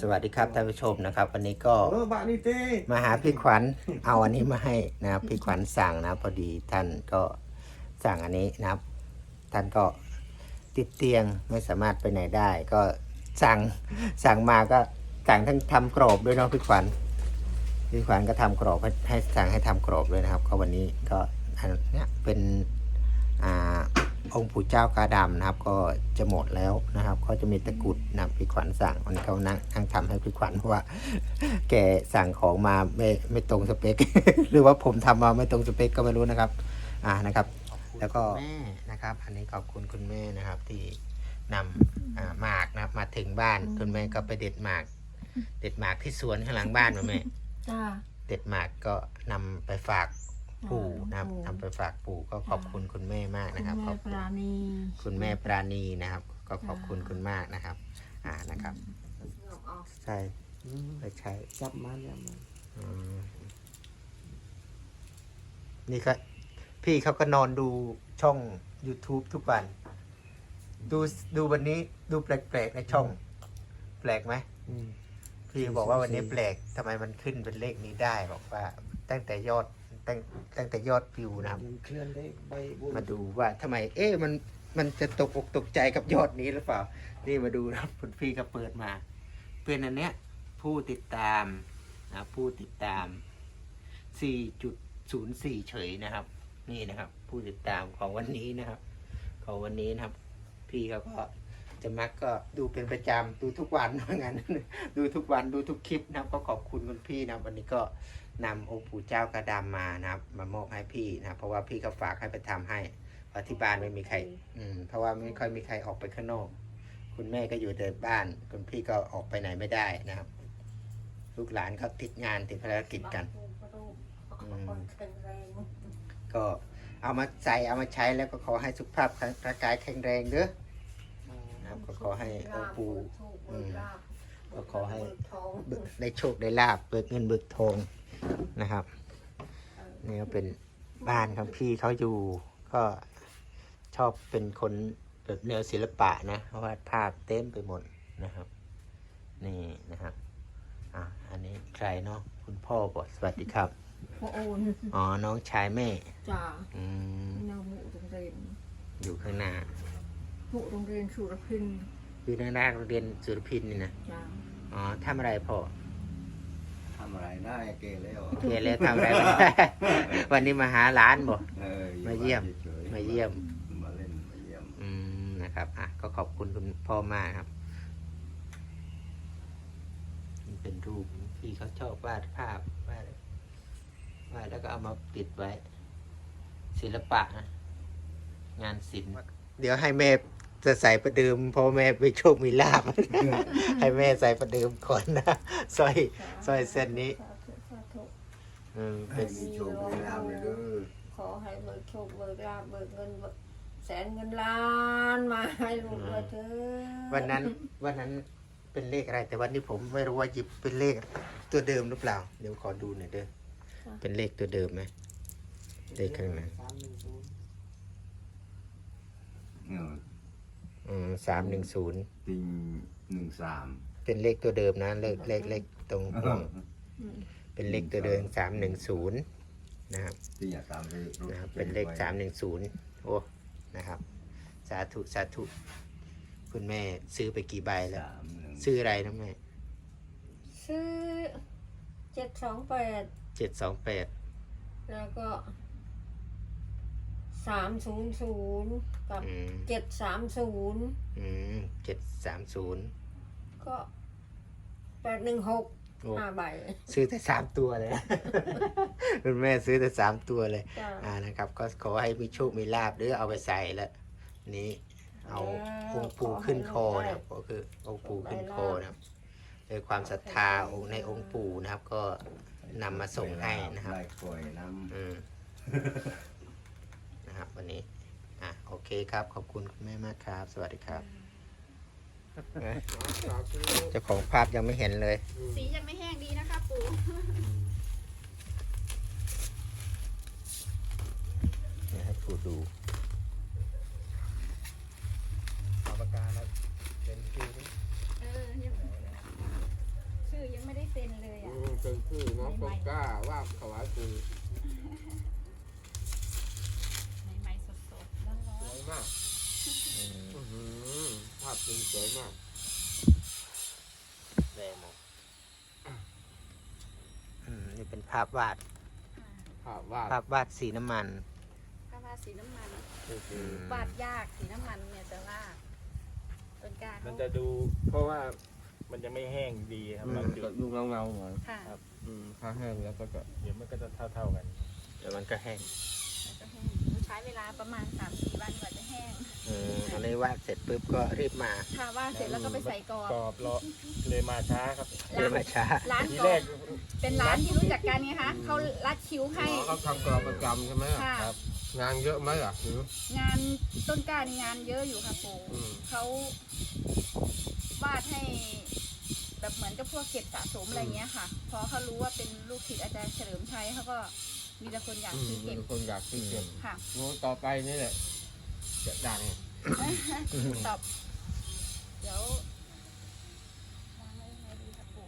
สวัสดีครับท่านผู้ชมนะครับ วันนี้ก็เออบะนี่เต้มาหาพี่ขวัญเอาอันนี้มาให้นะครับพี่ขวัญสั่งนะพอดีท่านก็สั่งอันนี้นะครับ ท่านก็ติดเตียงไม่สามารถไปไหนได้ ก็สั่งสั่งมาก็สั่งทั้งทำกรอบด้วยเนาะพี่ขวัญพี่ขวัญก็ทำกรอบให้ให้สั่งให้ทำกรอบด้วยนะครับ ก็วันนี้ก็อันเนี้ยเป็นอ่า องค์ปู่เจ้ากาดำนะครับ ก็จะหมดแล้วนะครับ ก็จะมีตะกรุดนะครับพี่ขวัญสั่งวันนี้เขานั่งนั่งทำให้พี่ขวัญเพราะว่า แกสั่งของมาไม่ไม่ตรงสเปค หรือว่าผมทำมาไม่ตรงสเปคก็ไม่รู้นะครับ อ่านะครับ แล้วก็แม่นะครับ อันนี้ขอบคุณคุณแม่นะครับ ที่นำอ่าหมากนะครับ มาถึงบ้านคุณแม่ก็ไปเด็ดหมาก เด็ดหมากที่สวนข้างหลังบ้านมาแม่จ้าเด็ดหมากก็นำไปฝาก ปู่นะครับปู่นำไปฝากปู่ก็ขอบคุณคุณแม่มากนะครับณขแม่อบปคุณราณีคุณแม่ปราณีนะครับ ก็ขอบคุณคุณมากนะครับ อ่านะครับใช่ไปใช้จับมันจับมันอืมนี่ก็พี่เขาก็นอนดูช่อง YouTube ทุกวัน ดูดูวันนี้ดูแปลกๆในช่อง แปลกไหมอืมพี่บอกว่าวันนี้แปลกทำไมมันขึ้นเป็นเลขนี้ได้บอกว่า ตั้งแต่ยอด ตั้งตั้งแต่ยอดวิวนะครับ มันเคลื่อนได้ใบบุญมาดูว่าทำไม เอ๊ะมันมันจะตกอกตกใจกับยอดนี้หรือเปล่า นี่มาดูนะครับคุณพี่ก็เปิดมา เป็นอันเนี้ยผู้ติดตามนะผู้ติดตาม 4.04 เฉยนะครับ นี่นะครับ ผู้ติดตามของวันนี้นะครับ ของวันนี้นะครับ พี่เขาก็จะมักก็ดูเป็นประจำดูทุกวันว่างั้นดูทุกวันดูทุกคลิปนะครับ ก็ขอบคุณคุณพี่นะครับวันนี้ก็ นำองค์ปู่เจ้ากระดำมานะครับ มามอบให้พี่นะครับเพราะว่าพี่ก็ฝากให้ไปทำให้เพราะที่บ้านไม่มีใคร อืม เพราะว่าไม่ค่อยมีใครออกไปข้างนอก คุณแม่ก็อยู่แต่บ้าน คุณพี่ก็ออกไปไหนไม่ได้นะครับ ลูกหลานก็ติดงานติดภารกิจกันอืมก็เอามาใส่เอามาใช้แล้วก็ขอให้สุขภาพร่างกายแข็งแรงเด้อนะครับก็ขอให้องค์ปู่อืมก็ขอให้เบิกได้โชคได้ลาบเบิกเงินเบิกทอง นะครับ นี่ก็เป็นบ้านของพี่เขาอยู่ก็ชอบเป็นคนแบบแนวศิลปะนะวาดภาพเต็มไปหมดนะครับ นี่นะครับอะอันนี้ใครเนาะคุณพ่อบอกสวัสดีครับพ่อโอนอ๋อน้องชายแม่จ้าอืมแนวหมู่โรงเรียนอยู่ข้างหน้าหมู่โรงเรียนสุรพินคือหน้าหน้าโรงเรียนสุรพินนี่นะจ้าอ๋อทำอะไรพ่อทำอะไรได้เกแล้วเกเรทำอะไรวันนี้วันนี้มาหาร้านบ่เออมาเยี่ยมฉๆมาเยี่ยม มาเล่นมาเยี่ยมอืมนะครับอะก็ขอบคุณคุณพ่อมากครับนี่เป็นรูปพี่เขาชอบวาดภาพวาดวาดแล้วก็เอามาติดไว้ ศิลปะนะงานศิลป์เดี๋ยวให้แม่ จะใส่ประเดิมเพราะแม่ไปโชคมีลาบ ให้แม่ใส่ประเดิมก่อนนะสร้อยสร้อยเส้นนี้สาธุสาธุอืมให้เป็นมีโชคมีลาภเลยเด้อขอให้เบิกโชคเบิกลาภเบิกเงินเบิกแสนเงินล้านมาให้ลูกเลยเถอะวันนั้นวันนั้นเป็นเลขอะไร แต่วันนี้ผมไม่รู้ว่าหยิบเป็นเลขตัวเดิมหรือเปล่า เดี๋ยวขอดูหน่อยเด้อเป็นเลขตัวเดิมไหมเลขข้างในสามหนึ่งศูนย์เอออืม สามหนึ่งศูนย์ติงหนึ่งสามเป็นเลขตัวเดิมนะเลขเลขเลขตรงตรงอืมเป็นเลขตัวเดิมสามหนึ่งศูนย์นะครับติงอยากตามไปรถนะครับ เป็นเลขสามหนึ่งศูนย์โอ้นะครับ สาธุสาธุคุณแม่ซื้อไปกี่ใบแล้วสามหนึ่งซื้ออะไรนะแม่ ซื้อเจ็ดสองแปดเจ็ดสองแปดแล้วก็ สามศูนย์ศูนย์กับอืมเจ็ดสามศูนย์อืมเจ็ดสามศูนย์ก็แปดหนึ่งหกโอ้ห้าใบซื้อแต่สามตัวเลย คุณแม่ซื้อแต่สามตัวเลย จ้าอ่านะครับ ก็ขอให้มีโชคมีลาบหรือเอาไปใส่แล้วนี้ เอาองค์ปูขึ้นคอนะครับก็คือองค์ปูขึ้นคอนะครับโดยความศรัทธาองค์ในองค์ปู่นะครับ ก็นำมาส่งให้นะครับ ได้ปล่อยน้อืม นะครับวันนี้ อะโอเคครับ ขอบคุณคุณแม่มากครับ สวัสดีครับเจ้าของภาพยังไม่เห็นเลยสียังไม่แห้งดีนะคะปู่เดี๋ยวให้ปู่ดูเอาปากกามาเป็นชื่อดิ เออยัง เป็นชื่อน้องต้นกล้าว่าถวายปู่ ใหม่ๆสดๆร้อน สวยมาก อืม อื้อหือภาพ จริงสวยมากแรงมากอืมนี่เป็นภาพวาดๆค่ะภาพวาดภาพวาดสีน้ำมันถ้าว่าสีน้ำมันนี่คือวาดยากสีน้ำมันเนี่ยแต่ว่าต้นกล้ามันเขาจะดู เพราะว่ามันจะไม่แห้งดีครับมันจุก็ดดูเงาเงาๆหน่อยค่ะ อืมถ้าแห้งแล้วก็จะเดี๋ยวมันก็จะเท่าๆกัน เดี๋ยวมันก็แห้งแล้วก็แห้งใช้เวลาประมาณ3าสี่วันกว่าจะแห้งอืมอันนี้วาดเสร็จปุ๊บก็รีบมาค่ะว่าดเสร็จแล้วก็ไปใส่กรอบกรอบเลาะเลยมาช้าครับเรียกมาช้า ร้านทีกรแรอกบเป็นร้านที่รู้จักกันไงคะเขารัดคิ้วให้อ๋อเขาทำกรอบประจำใช่ไหมค่ะงานเยอะไหมล่ะหรือ งานต้นกล้านี่งานเยอะอยู่ค่ะปู่อืม เขาวาดให้ แบบเหมือนกับพวกเก็บสะสมอะไรเงี้ยค่ะ พอเขารู้ว่าเป็นลูกศิษย์อาจารย์เฉลิมชัยเขาก็ มีแต่คนอยากอืมซื้อเก็บมีคนอยากซื้อเก็บค่ะ โน้ต่อไปนี่แหละ จะดัง ตอบเดี๋ยววางไว้ยังไงดีครับปู่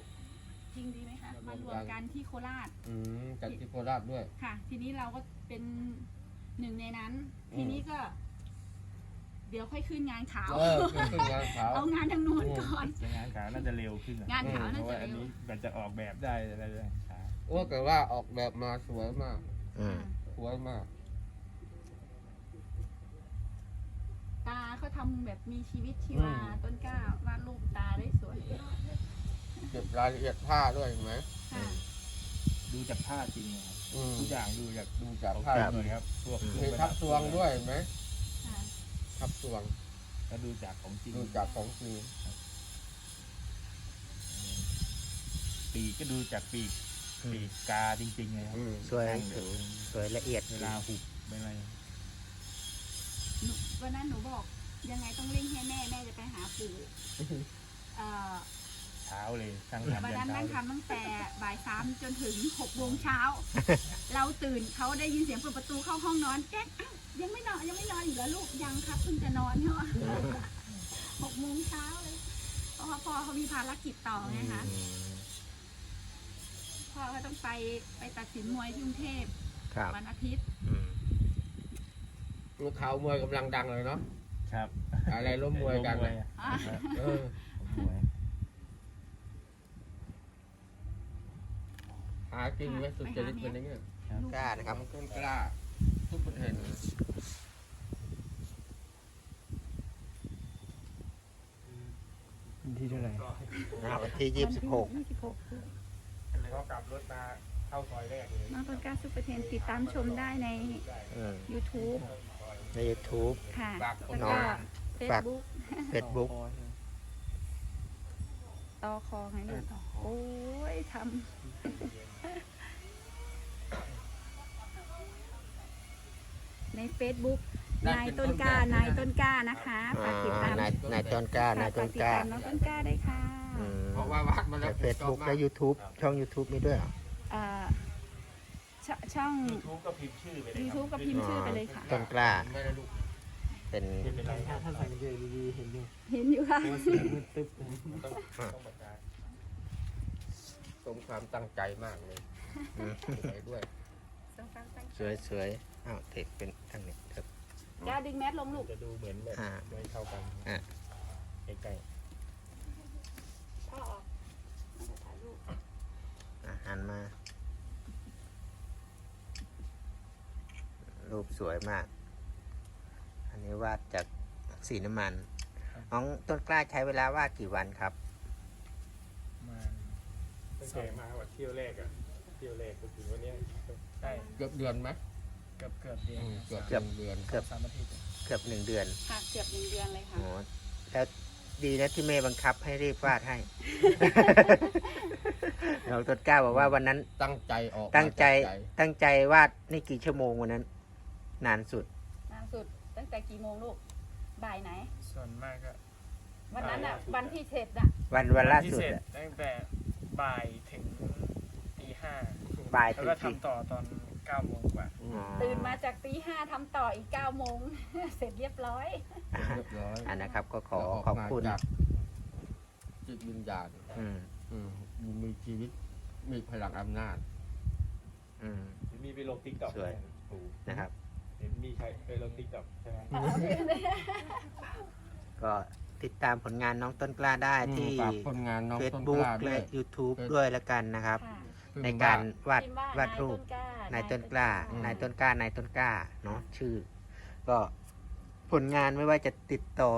จริงดีไหมคะมารวมกันที่โคราช อืมจัดที่โคราชด้วย ค่ะ ทีนี้เราก็เป็นหนึ่งในนั้น อืม ทีนี้ก็ เดี๋ยวค่อยขึ้นงานขาว เออคือคืองานขาว เอางานทางนู้นก่อน งานขาวน่าจะเร็วขึ้นอะงานขาวเพน่าราะจะว่าอันเร็วนี้มันจะออกแบบได้อะไรได้ช้า โอ้แต่ว่าออกแบบมาสวยมากอืมสวยมาก ตาเขาทำแบบมีชีวิตชีวาอืม ต้นกล้าวาดรูปตาได้สวยเก็บรายละเอียดผ้าด้วยเห็นไหมค่ะดูจากผ้าจริงนะครับอืมทุกอย่างดูจากดูจากของผ้าจริงเลยครับพวกมีทับตวงด้วยเห็นไหมค่ะ ทับตวงแล้วดูจากของจริงดูจากของจริงปีกก็ดูจากปีก ปีกกาจริงๆเลยครับอืมสวยนั่งเดี๋ยวสวยละเอียดเวลาหุบไม่อะไรหนูวันนั้นหนูบอกยังไงต้องเร่งให้แม่แม่จะไปหาปู่เอ่อเช้าเลยช่างทำวันยันั้นนเช้านั่งเลยทำตั้งแต่บ่ายสามจนถึงหกโมงเช้า เราตื่นเขาได้ยินเสียงเปิดประตูเข้าห้องนอนแก๊กอ้าวยังไม่นอนยังไม่นอนอีกเหรอลูกยังครับเพิ่งจะนอนเนาะหกโมงเช้าเลยเพราะว่าพ่อเขามีภารกิจต่อไงคะ อืม พ่อเขาต้องไปไปตัดสินมวยที่กรุงเทพครับวันอาทิตย์ อืมลูกเขาวมวยกำลังดังเลยเนาะครับอะไรล้มมวยกันล้มน่ะอะเออล้มมวยหากินไหมสุจริตเป็นอย่างเงี้ยกล้านะครับน้องต้นกล้า ทุกคนเห็นที่เท่าไหร่อ่าวันที่ยี่สิบหก ยี่สิบหก แล้วก็กลับรถมาเข้าซอยแรกเลยน้องต้นกล้าซุปเปอร์เทนติดตามชมได้ใน อืม YouTube ใน YouTube ค่ะ ฝากคนแล้วน้อก็ง Facebook Facebook ต่อคอไงลูกโอ้ยทำใน Facebook นายต้นกล้านายต้นกล้านะคะฝากติดตามนายนายต้นกล้านายต้นกล้าฝติดตามน้องต้นกล้าได้ค่ะ อืมเพราะว่าวัดมาในแล้วเฟซบุ๊กและ YouTube ช่อง YouTube มีด้วยเหรอเอ่อชช่อง ยูทูบก็พิมพ์ชื่อไปเลยครับ YouTube ก็พิมพ์ชื่อไปเลยค่ะ ต้นกล้า ไม่ได้ลูกเป็นไม่เป็นไรครับถ้าใส่เยอะดีๆเห็นอยู่เห็นอยู่ค่ะตัวเสียงมันตึ๊บเลยต้องต้องประกาศสมความตั้งใจมากเลยอืมไปด้วยสวยสวยอ้าวเทคเป็นทางนี้ครับกล้าดึงแมสลงลูกจะดูเหมือนแบบอ่า ไม่เท่ากันอ่า ใกล้ พ่อออกมาถ่ายรูป อาหารมา รูป สวยมาก อันนี้วาดจากสีน้ำมัน น้องต้นกล้าใช้เวลาวาดกี่วันครับๆมาตั้งแต่มาว่าเที่ยวแรกอะเที่ยวแรกก็ถึงวันเนี้ยใช่เกือบเดือนไหมเกือบเกือบเดือนอืมเกือบเกือบเดือนเกือบสามอาทิตย์เกือบหนึ่งเดือนค่ะเกือบหนึ่งเดือนเลยค่ะ โอ้แล้วดีนะที่เมย์บังคับให้รีบวาดให้ น้องต้นกล้าบอกว่าวันนั้นตั้งใจออกมาตั้งใจจากตั้งใจวาดนี่กี่ชั่วโมงวันนั้น นานสุด นานสุดตั้งแต่กี่โมงลูกบ่ายไหน ส่วนมากก็วันนั้นอะบ่ายวันที่เสร็จอะวันวันล่าที่สุดเสร็จอะ ตั้งแต่บ่ายถึงตีห้าบ่ายแล้วถึงก็สี่ทำต่อตอนเก้าโมงกว่า อ๋อตื่นมาจากตีห้าทำต่ออีกเก้าโมง เสร็จเรียบร้อย เรียบร้อยอันนะครับก็ขอแล้วกขอบมาคุณจากจิตวิญญาณอืมอืมมีชีวิต มีพลังอำนาจ อืม มีไปลงติ๊กต็อกสวย นะครับ เห็นมีใครเคยลงติ๊กต็อกใช่ไหมก็ติดตามผลงานน้องต้นกล้าได้ที่ ฝากผลงานน้องต้นก Facebook ล้าด้วและย YouTube เฟซด้วยแล้วกันนะครับค่ะในการวาดพิมพ์ว่าวาดรูปนายนายต้ต้นนกกล้าล้านายต้นกล้านายต้นกล้าเนาะชื่อ ก็ผลงานไม่ว่าจะติดต่อ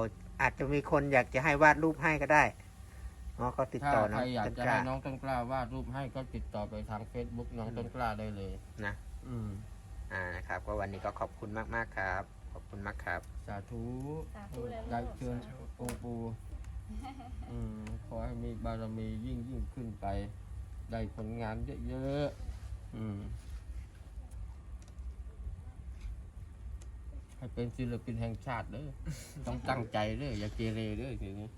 อาจจะมีคนอยากจะให้วาดรูปให้ก็ได้เนาะก็ติดถ้าต่อใคน้รองอยากต้นจะกล้า ให้น้องต้นกล้าวาดรูปให้ก็ติดต่อไปทาง Facebook น้องต้นกล้าได้เลยนะ อืม อ่านะครับ ก็วันนี้ก็ขอบคุณมากๆครับ ขอบคุณมากครับ สาธุสาธุเลยได้ลูกเชิญองค์ปูอืมขอให้มีบารมียิ่งยิ่งขึ้นไป ได้ผลงานเยอะๆอืมให้เป็นศิลปินแห่งชาติเด้อ ต้องตั้งใจเด้ออย่าเกเรเด้อทีนี้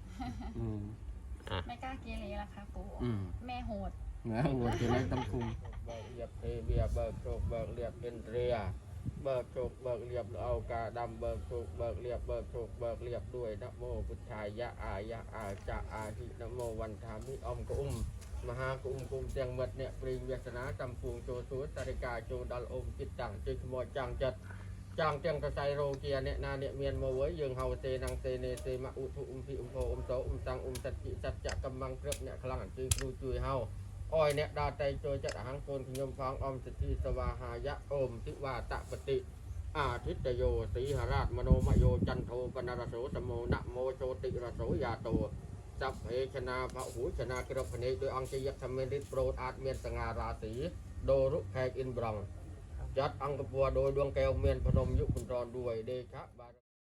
อืม ไม่กล้าเกเรละค่ะปู่อืม แม่โหด นะหัวจะได้ต้องคุมเบิกเรียบเอเบียเบิกโชคเบิกเรียบเอ็นเรียเบิกโชคเบิกเรียบเอากาดำเบิกโชคเบิกเรียบเบิกโชคเบิกเรียบด้วยนะโมพุทธายะอายะอาจะอาหินะโมวันทามิอมกอุ้มมหากอุ้มกุมเตียงเมดเนี่ยปริงเวสนาจำพูงโจสูตริกาโจดัลอมจิตตังจิตมยจังจัดจางเตียงกระไซโรเกียเนี่ยนาเนี่ยเมียนมาเวยยังเฮาเซนังเซเนเซมาอุทุอุมพิอุมโพอุมโสอุมตังอุมสัจจิสัจจะกำมังเครือบเนี่ยคลังจึงครูจุยเฮา អោយអ្នកដតៃចូលចិត្តអហង្គកូនខ្ញុំផងអមសិទ្ធិសវាហាយៈអូមតិវាតបតិអាទិតយោសីហរាជមនោមយោចន្ទោបណរសោសមោណមោចោតិរសោយាតោសព្ភេចនាភហូចនាក្រពនេដោយអង្គយៈធម្មរិទ្ធប្រោតអាចមានសង្ហារាទីដូរុខែកអ៊ីនប្រងចាត់អង្គពួរដោយដួងកែវមានភ្នំយុគបន្តដួយដេខបាទ